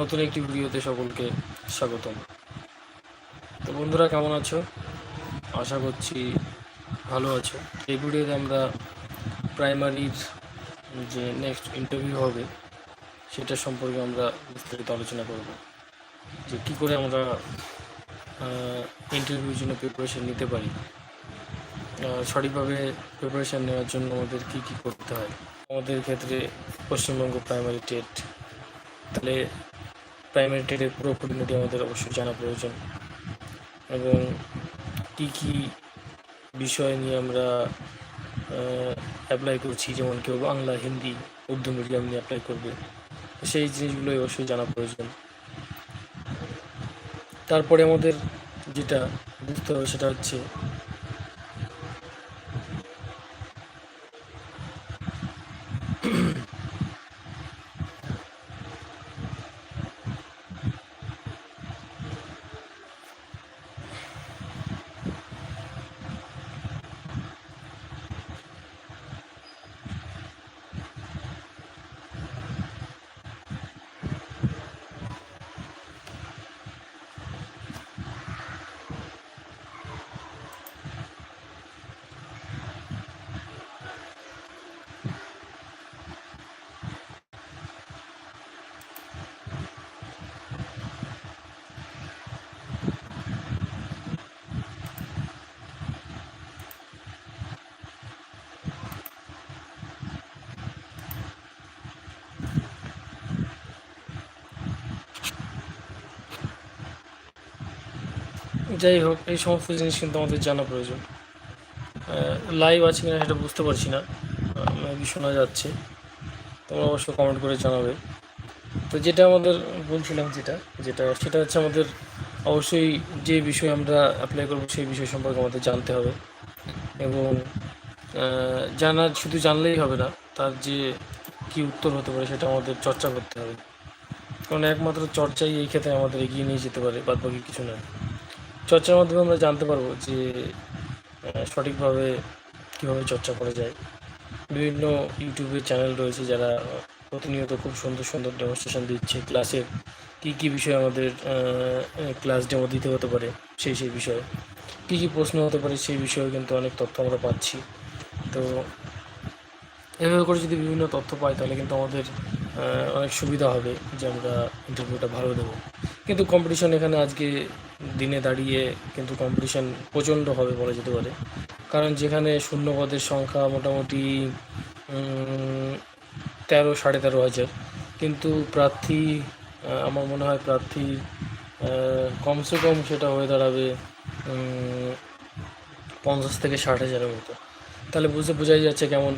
নতুন একটি ভিডিওতে সকলকে স্বাগতম। তো বন্ধুরা, কেমন আছো? আশা করছি ভালো আছো। এই ভিডিওতে আমরা প্রাইমারির যে নেক্সট ইন্টারভিউ হবে, সেটা সম্পর্কে আমরা বিস্তারিত আলোচনা করব। যে কী করে আমরা ইন্টারভিউর জন্য প্রিপারেশান নিতে পারি সঠিকভাবে প্রিপারেশান নেওয়ার জন্য আমাদের কী কী করতে হয়। আমাদের ক্ষেত্রে পশ্চিমবঙ্গ প্রাইমারি টেট তাহলে প্রাইমারি টেটের পুরো খুঁটিনাটি আমাদের অবশ্যই জানা প্রয়োজন। এবং কী কী বিষয় নিয়ে আমরা অ্যাপ্লাই করছি, যেমন কেউ বাংলা, হিন্দি, উর্দু, মিডিয়াম নিয়ে অ্যাপ্লাই করবে, সেই জিনিসগুলোই অবশ্যই জানা প্রয়োজন। তারপরে আমাদের যেটা বুঝতে হবে সেটা হচ্ছে যাই হোক, এই সমস্ত জিনিস কিন্তু আমাদের জানা প্রয়োজন। লাইভ আছে কিনা সেটা বুঝতে পারছি না। মেবি শোনা যাচ্ছে। তোমরা অবশ্য কমেন্ট করে জানাবে। তো যেটা আমাদের বলছিলাম যেটা যেটা সেটা হচ্ছে আমাদের অবশ্যই যে বিষয় আমরা অ্যাপ্লাই করব সেই বিষয় সম্পর্কে আমাদের জানতে হবে। এবং জানা, শুধু জানলেই হবে না, তার যে কী উত্তর হতে পারে সেটা আমাদের চর্চা করতে হবে। কারণ একমাত্র চর্চাই এই ক্ষেত্রে আমাদের এগিয়ে নিয়ে যেতে পারে বাদ বাকি কিছু নয়। চর্চার মাধ্যমে আমরা জানতে পারব যে সঠিকভাবে কীভাবে চর্চা করা যায়। বিভিন্ন ইউটিউবের চ্যানেল রয়েছে যারা প্রতিনিয়ত খুব সুন্দর সুন্দর ডেমনস্ট্রেশন দিচ্ছে। ক্লাসের কী কী বিষয় আমাদের ক্লাস ডেমো দিতে হতে পারে, সেই সেই বিষয়ে। কী কী প্রশ্ন হতে পারে, সেই বিষয়ে কিন্তু অনেক তথ্য আমরা পাচ্ছি। তো, এভাবে করে যদি বিভিন্ন তথ্য পাই, তাহলে কিন্তু আমাদের অনেক সুবিধা হবে যে আমরা ইন্টারভিউটা ভালো দেবো। কিন্তু কম্পিটিশন এখানে আজকে দিনে দাঁড়িয়ে কিন্তু কম্পিটিশন প্রচণ্ড হবে বলা যেতে পারে। কারণ যেখানে শূন্য পদের সংখ্যা মোটামুটি তেরো, সাড়ে তেরো হাজার। কিন্তু প্রার্থী আমার মনে হয় প্রার্থী কমসে কম সেটা হয়ে দাঁড়াবে পঞ্চাশ থেকে ষাট হাজারের মতো। তাহলে বুঝতে বোঝাই যাচ্ছে কেমন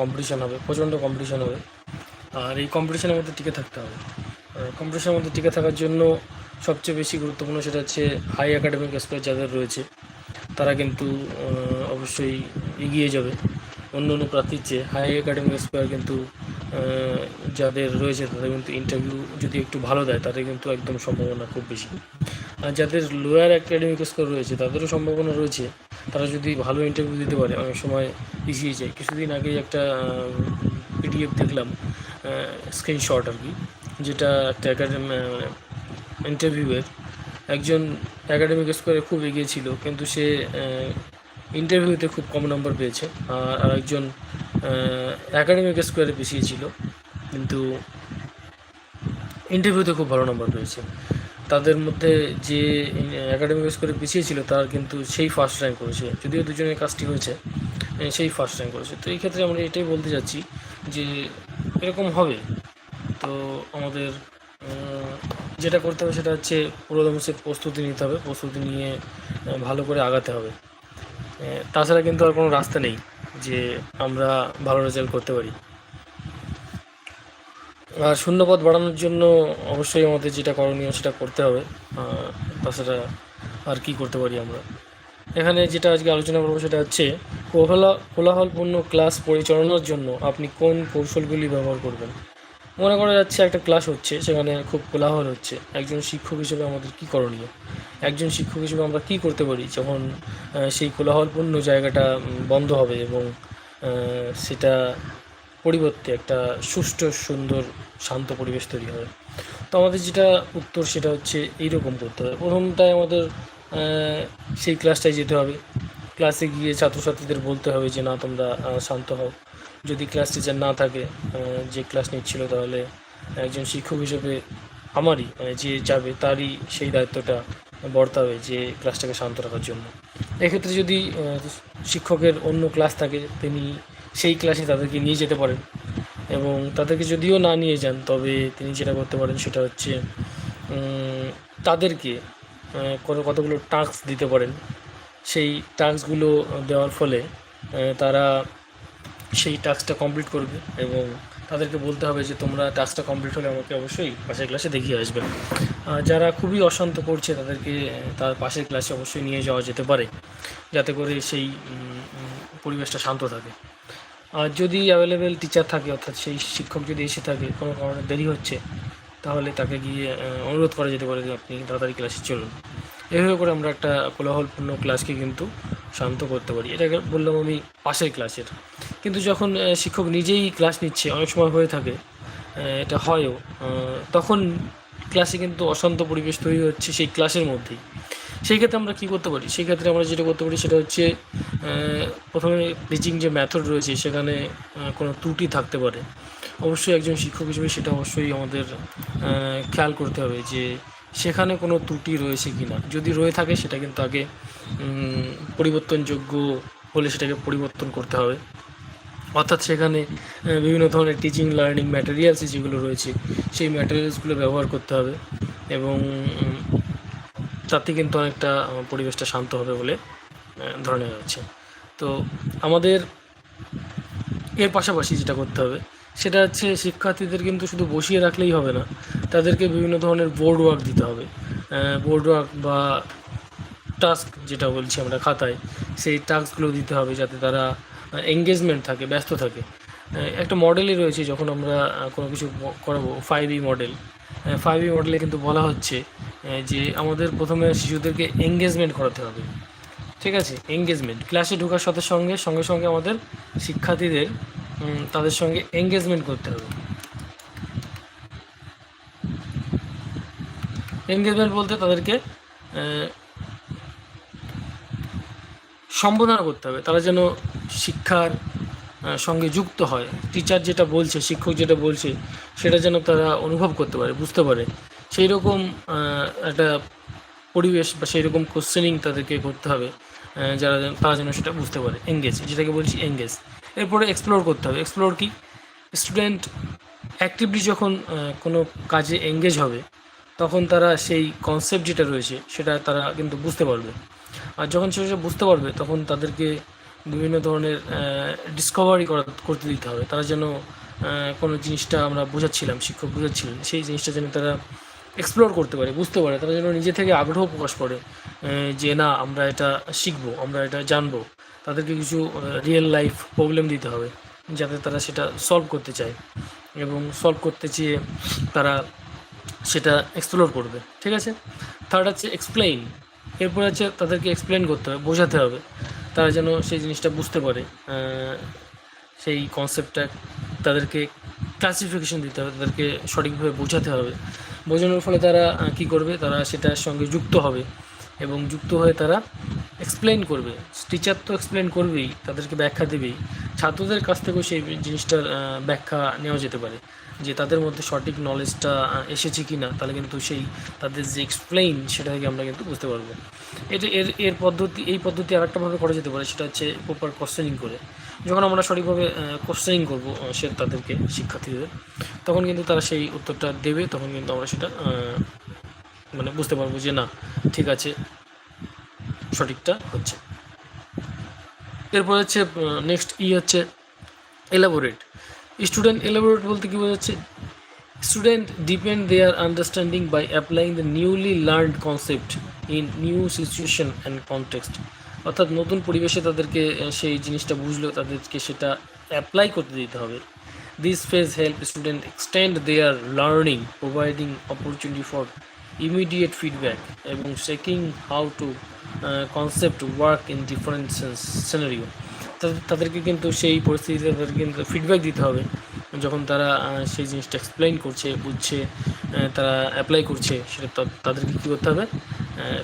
কম্পিটিশান হবে, প্রচণ্ড কম্পিটিশান হবে। আর এই কম্পিটিশানের মধ্যে টিকে থাকতে হবে। কম্পিটিশানের মধ্যে টিকে থাকার জন্য সবচেয়ে বেশি গুরুত্বপূর্ণ সেটা হচ্ছে হাই একাডেমিক স্কোর যাদের রয়েছে, তারা কিন্তু অবশ্যই এগিয়ে যাবে। অন্য অন্য প্রার্থীর চেয়ে হাই একাডেমিক স্কোয়ার কিন্তু যাদের রয়েছে তাদের কিন্তু ইন্টারভিউ যদি একটু ভালো দেয়, তাদের কিন্তু একদম সম্ভাবনা খুব বেশি। আর যাদের লোয়ার একাডেমিক স্কোর রয়েছে, তাদেরও সম্ভাবনা রয়েছে, তারা যদি ভালো ইন্টারভিউ দিতে পারে, অনেক সময় পিছিয়ে যায়। কিছুদিন আগেই একটা পিডিএফ দেখলাম স্ক্রিনশট আর কি। যেটা একটা একাডেমি ইন্টারভিউয়ের একজন একাডেমিক স্কোরে খুব এগিয়ে ছিল, কিন্তু সে ইন্টারভিউতে খুব কম নম্বর পেয়েছে। আর আরেকজন একাডেমিক স্কোয়ারে পিছিয়ে ছিল, কিন্তু ইন্টারভিউতে খুব ভালো নম্বর পেয়েছে। তাদের মধ্যে যে একাডেমিক স্কোরে পিছিয়ে ছিল, তার কিন্তু সেই ফার্স্ট র্যাঙ্ক করেছে। যদিও দুজনের কাজটি হয়েছে সেই ফার্স্ট র্যাঙ্ক করেছে। তো এই ক্ষেত্রে আমরা এটাই বলতে চাচ্ছি যে, এরকম হবে। তো আমাদের যেটা করতে হবে সেটা হচ্ছে পুরোদমে সে প্রস্তুতি নিতে হবে, প্রস্তুতি নিয়ে ভালো করে আগাতে হবে। তাছাড়া কিন্তু আর কোনো রাস্তা নেই যে আমরা ভালো রেজাল্ট করতে পারি। আর শূন্যপদ বাড়ানোর জন্য অবশ্যই আমাদের যেটা করণীয় সেটা করতে হবে। তাছাড়া আর কি করতে পারি আমরা? এখানে যেটা আজকে আলোচনা করব সেটা হচ্ছে কোলাহল কোলাহলপূর্ণ ক্লাস পরিচালনার জন্য আপনি কোন কৌশলগুলি ব্যবহার করবেন? মনে করা যাচ্ছে একটা ক্লাস হচ্ছে, সেখানে খুব কোলাহল হচ্ছে। একজন শিক্ষক হিসেবে আমাদের কী করণীয়? একজন শিক্ষক হিসেবে আমরা কী করতে পারি যখন সেই কোলাহলপূর্ণ জায়গাটা বন্ধ হবে এবং সেটা পরিবর্তে একটা সুষ্ঠু, সুন্দর, শান্ত পরিবেশ তৈরি হবে? তো আমাদের যেটা উত্তর সেটা হচ্ছে এইরকম করতে হবে। প্রথমটায় আমাদের সেই ক্লাসটায় যেতে হবে। ক্লাসে গিয়ে ছাত্রছাত্রীদের বলতে হবে যে, না, তোমরা শান্ত হও। যদি ক্লাস টিচার না থাকে যে ক্লাস নিচ্ছিল তাহলে একজন শিক্ষক হিসেবে আমারই মানে যে যাবে তারই সেই দায়িত্বটা বর্তাবে যে ক্লাসটাকে শান্ত রাখার জন্য। এক্ষেত্রে যদি শিক্ষকের অন্য ক্লাস থাকে, তিনি সেই ক্লাসে তাদেরকে নিয়ে যেতে পারেন এবং তাদেরকে যদিও না নিয়ে যান, তবে তিনি যেটা করতে পারেন সেটা হচ্ছে তাদেরকে কতগুলো টাস্ক দিতে পারেন। সেই টাস্কগুলো দেওয়ার ফলে তারা সেই টাস্কটা কমপ্লিট করবে এবং তাদেরকে বলতে হবে যে, তোমরা টাস্কটা কমপ্লিট হলে আমাকে অবশ্যই পাশের ক্লাসে দেখিয়ে আসবে। যারা খুবই অশান্ত করছে তাদেরকে তার পাশের ক্লাসে অবশ্যই নিয়ে যাওয়া যেতে পারে, যাতে করে সেই পরিবেশটা শান্ত থাকে। আর যদি অ্যাভেলেবেল টিচার থাকে, অর্থাৎ সেই শিক্ষক যদি এসে থাকে, কোনো কারণে দেরি হচ্ছে, তাহলে তাকে গিয়ে অনুরোধ করা যেতে পারে যে, আপনি তাড়াতাড়ি ক্লাসে চলুন। এভাবে করে আমরা একটা কোলাহলপূর্ণ ক্লাসকে কিন্তু শান্ত করতে পারি। এটাকে বললাম আমি পাশের ক্লাসের কিন্তু যখন শিক্ষক নিজেই ক্লাস নিচ্ছে, অনেক সময় হয়ে থাকে এটা হয়ও তখন ক্লাসে কিন্তু অশান্ত পরিবেশ তৈরি হচ্ছে সেই ক্লাসের মধ্যেই। সেই ক্ষেত্রে আমরা কী করতে পারি? সেই ক্ষেত্রে আমরা যেটা করতে পারি সেটা হচ্ছে প্রথমে টিচিং যে মেথড রয়েছে, সেখানে কোনো ত্রুটি থাকতে পারে। অবশ্যই একজন শিক্ষক হিসেবে সেটা অবশ্যই আমাদের খেয়াল করতে হবে যে সেখানে কোনো ত্রুটি রয়েছে কি না যদি রয়ে থাকে, সেটা কিন্তু আগে পরিবর্তনযোগ্য হলে সেটাকে পরিবর্তন করতে হবে। অর্থাৎ সেখানে বিভিন্ন ধরনের টিচিং লার্নিং ম্যাটেরিয়ালস যেগুলো রয়েছে সেই ম্যাটেরিয়ালসগুলো ব্যবহার করতে হবে এবং তাতে কিন্তু অনেকটা পরিবেশটা শান্ত হবে বলে ধরে নেওয়া যাচ্ছে তো আমাদের এর পাশাপাশি যেটা করতে হবে সেটা হচ্ছে শিক্ষার্থীদের কিন্তু শুধু বসিয়ে রাখলেই হবে না তাদেরকে বিভিন্ন ধরনের বোর্ড ওয়ার্ক দিতে হবে। বোর্ড ওয়ার্ক বা টাস্ক যেটা বলছি আমরা খাতায় সেই টাস্কগুলো দিতে হবে যাতে তারা এঙ্গেজমেন্ট থাকে, ব্যস্ত থাকে। একটা মডেলই রয়েছে যখন আমরা কোনো কিছু করাবো five E model five E মডেলে কিন্তু বলা হচ্ছে যে আমাদের প্রথমে শিশুদেরকে এঙ্গেজমেন্ট করাতে হবে। ঠিক আছে? এঙ্গেজমেন্ট ক্লাসে ঢোকার সাথে সঙ্গে সঙ্গে সঙ্গে আমাদের শিক্ষার্থীদের তাদের সঙ্গে এঙ্গেজমেন্ট করতে হবে। এঙ্গেজমেন্ট বলতে তাদেরকে সম্বোধনা করতে হবে। তারা যেন শিক্ষার সঙ্গে যুক্ত হয়। টিচার যেটা বলছে, শিক্ষক যেটা বলছে, সেটা যেন তারা অনুভব করতে পারে, বুঝতে পারে। সেই রকম একটা পরিবেশ বা সেই রকম কোশ্চেনিং তাদেরকে করতে হবে যারা তারা যেন সেটা বুঝতে পারে এঙ্গেজ যেটাকে বলছি এঙ্গেজ এরপরে এক্সপ্লোর করতে হবে। এক্সপ্লোর কি? স্টুডেন্ট অ্যাক্টিভলি যখন কোনো কাজে এঙ্গেজ হবে, তখন তারা সেই কনসেপ্ট যেটা রয়েছে, সেটা তারা কিন্তু বুঝতে পারবে। আর যখন সেটা বুঝতে পারবে, তখন তাদেরকে বিভিন্ন ধরনের ডিসকভারি করা, করতে দিতে হবে। তারা যেন কোনো জিনিসটা আমরা বোঝাচ্ছিলাম, শিক্ষক বোঝাচ্ছিলেন, সেই জিনিসটা যেন তারা এক্সপ্লোর করতে পারে, বুঝতে পারে। তারা যেন নিজে থেকে আগ্রহ প্রকাশ করে যে না, আমরা এটা শিখব, আমরা এটা জানব। তাদেরকে কিছু রিয়েল লাইফ প্রবলেম দিতে হবে, যাতে তারা সেটা সলভ করতে চায় এবং সলভ করতে চেয়ে তারা সেটা এক্সপ্লোর করবে। ঠিক আছে? থার্ড হচ্ছে এক্সপ্লেইন এরপর হচ্ছে তাদেরকে এক্সপ্লেন করতে হবে, বোঝাতে হবে। তারা যেন সেই জিনিসটা বুঝতে পারে সেই কনসেপ্টটা তাদেরকে ক্লাসিফিকেশন দিতে হবে, তাদেরকে সঠিকভাবে বোঝাতে হবে। বোঝানোর ফলে তারা কি করবে? তারা সেটার সঙ্গে যুক্ত হবে এবং যুক্ত হয়ে তারা এক্সপ্লেন করবে। টিচার তো এক্সপ্লেন করবেই, তাদেরকে ব্যাখ্যা দেবেই। ছাত্রদের কাছ থেকেও সেই জিনিসটার ব্যাখ্যা নেওয়া যেতে পারে। যে তাদের মধ্যে সঠিক নলেজটা এসেছে কি না তাহলে কিন্তু সেই তাদের যে এক্সপ্লেইন সেটা থেকে আমরা কিন্তু বুঝতে পারব। এটা এর এর পদ্ধতি, এই পদ্ধতি আরেকটাভাবে করা যেতে পারে, সেটা হচ্ছে প্রপার কোশ্চেনিং করে। যখন আমরা সঠিকভাবে কোশ্চেনিং করব সে তাদেরকে, শিক্ষার্থীদের, তখন কিন্তু তারা সেই উত্তরটা দেবে, তখন কিন্তু আমরা সেটা মানে বুঝতে পারব যে না, ঠিক আছে সঠিকটা হচ্ছে। এরপর হচ্ছে নেক্সট ই হচ্ছে এলাবোরেট স্টুডেন্ট এলাবোরেট বলতে কী বোঝাচ্ছে? Student depend their understanding by applying the newly learned concept in new situation and context অর্থাৎ নতুন পরিবেশে তাদেরকে সেই জিনিসটা বুঝলেও তাদেরকে সেটা অ্যাপ্লাই করতে দিতে হবে। This phase help student extend their learning providing opportunity for immediate feedback এবং checking how to concept work in different scenario তাদেরকে কিন্তু সেই পরিস্থিতিতে তাদেরকে কিন্তু ফিডব্যাক দিতে হবে। যখন তারা সেই জিনিসটা এক্সপ্লেন করছে, বুঝছে তারা অ্যাপ্লাই করছে, সেটা তাদেরকে কী করতে হবে?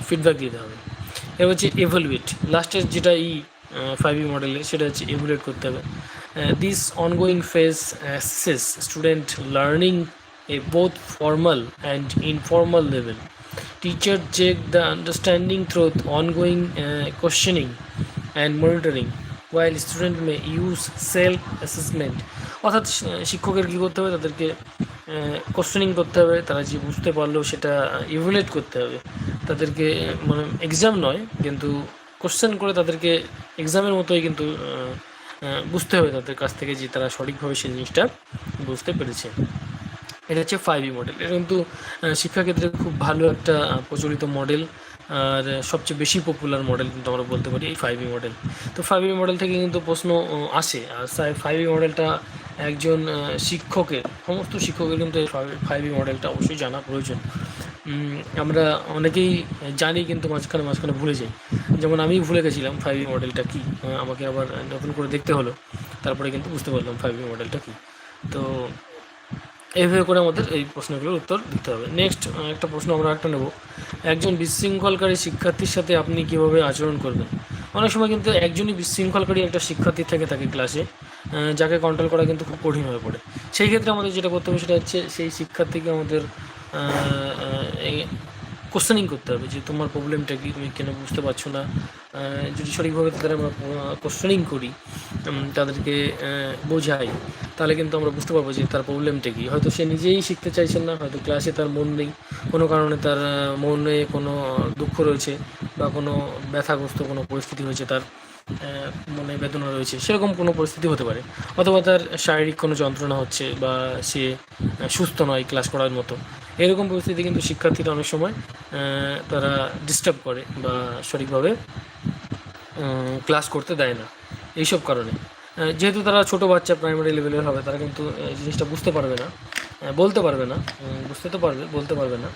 ফিডব্যাক দিতে হবে। এবার হচ্ছে এভালুয়েট লাস্টের যেটা ই ফাইভ ই মডেলে সেটা হচ্ছে এভালুয়েট করতে হবে। This ongoing phase assess student learning a both formal and informal level teacher check the understanding through ongoing uh, questioning and monitoring while student may use self assessment অর্থাৎ শিক্ষকের কী করতে হবে? তাদেরকে কোশ্চেনিং করতে হবে। তারা যে বুঝতে পারল সেটা ইভ্যালুয়েট করতে হবে। তাদেরকে মানে এক্সাম নয় কিন্তু কোশ্চেন করে তাদেরকে এক্সামের মতোই কিন্তু বুঝতে হবে তাদের কাছ থেকে যে তারা সঠিকভাবে সেই জিনিসটা বুঝতে পেরেছে। এটা হচ্ছে ফাইভ ই মডেল এটা কিন্তু শিক্ষাক্ষেত্রে খুব ভালো একটা প্রচলিত মডেল আর সবচেয়ে বেশি পপুলার মডেল কিন্তু আমরা বলতে পারি এই ফাইভ ই মডেল তো ফাইভ ই মডেল থেকে কিন্তু প্রশ্ন আসে। আর ফাইভ ই মডেলটা একজন শিক্ষকের, সমস্ত শিক্ষকের কিন্তু এই ফাইভ ই মডেলটা অবশ্যই জানা প্রয়োজন। আমরা অনেকেই জানি কিন্তু মাঝখানে মাঝখানে ভুলে যাই। যেমন আমি ভুলে গেছিলাম ফাইভ ই মডেলটা কী। আমাকে আবার নতুন করে দেখতে হলো। তারপরে কিন্তু বুঝতে পারলাম ফাইভ ই মডেলটা কী। তো এইভাবে করে আমাদের এই প্রশ্নগুলোর উত্তর দিতে হবে। নেক্সট একটা প্রশ্ন আমরা একটা নেব। একজন বিশৃঙ্খলকারী শিক্ষার্থীর সাথে আপনি কীভাবে আচরণ করবেন? অনেক সময় কিন্তু একজনই বিশৃঙ্খলকারী একটা শিক্ষার্থী থেকে থাকে ক্লাসে যাকে কন্ট্রোল করা কিন্তু খুব কঠিন হয়ে পড়ে। সেই ক্ষেত্রে আমাদের যেটা করতে হবে সেটা হচ্ছে সেই শিক্ষার্থীকে আমাদের কোশ্চেনিং করতে হবে যে তোমার প্রবলেমটা কি? তুমি কেন বুঝতে পারছ না? যদি সঠিকভাবে তাদের আমরা কোশ্চেনিং করি তাদেরকে বোঝাই, তাহলে কিন্তু আমরা বুঝতে পারব যে তার প্রবলেমটা কী। হয়তো সে নিজেই শিখতে চাইছেন না, হয়তো ক্লাসে তার মন নেই। কোনো কারণে তার মনে কোনো দুঃখ রয়েছে বা কোনো ব্যথাগ্রস্ত কোনো পরিস্থিতি হয়েছে তার মনে বেদনা রয়েছে, সেরকম কোনো পরিস্থিতি হতে পারে। অথবা তার শারীরিক কোনো যন্ত্রণা হচ্ছে বা সে সুস্থ নয় ক্লাস করার মতো। এরকম পরিস্থিতি কিন্তু শিক্ষার্থীরা অনেক সময় তারা ডিস্টার্ব করে বা সঠিকভাবে ক্লাস করতে দেয় না এইসব কারণে। যেহেতু তারা ছোট বাচ্চা প্রাইমারি লেভেলের হবে, তারা কিন্তু এই জিনিসটা বুঝতে পারবে না। বলতে পারবে না বুঝতে তো পারবে, বলতে পারবে না।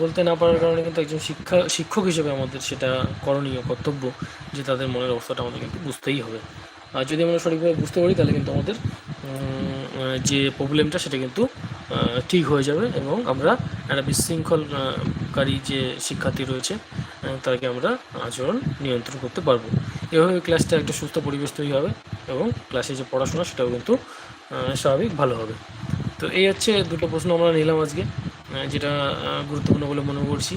বলতে না পারার কারণে কিন্তু একজন শিক্ষা, শিক্ষক হিসেবে আমাদের সেটা করণীয়, কর্তব্য যে তাদের মনের অবস্থাটা আমাদের কিন্তু বুঝতেই হবে। আর যদি আমরা সঠিকভাবে বুঝতে পারি, তাহলে কিন্তু আমাদের যে প্রবলেমটা সেটা কিন্তু ঠিক হয়ে যাবে এবং আমরা একটা বিশৃঙ্খলকারী যে শিক্ষার্থী রয়েছে তাদেরকে আমরা আচরণ নিয়ন্ত্রণ করতে পারব। এভাবে ক্লাসটা একটা সুস্থ পরিবেশ তৈরি হবে এবং ক্লাসে যে পড়াশোনা, সেটাও কিন্তু স্বাভাবিক ভালো হবে। তো এই হচ্ছে দুটো প্রশ্ন আমরা নিলাম আজকে যেটা গুরুত্বপূর্ণ বলে মনে করছি।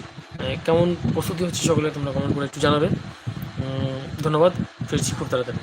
কেমন প্রস্তুতি হচ্ছে সকলে তোমরা কমেন্ট করে একটু জানাবে। ধন্যবাদ। ফিরছি খুব তাড়াতাড়ি।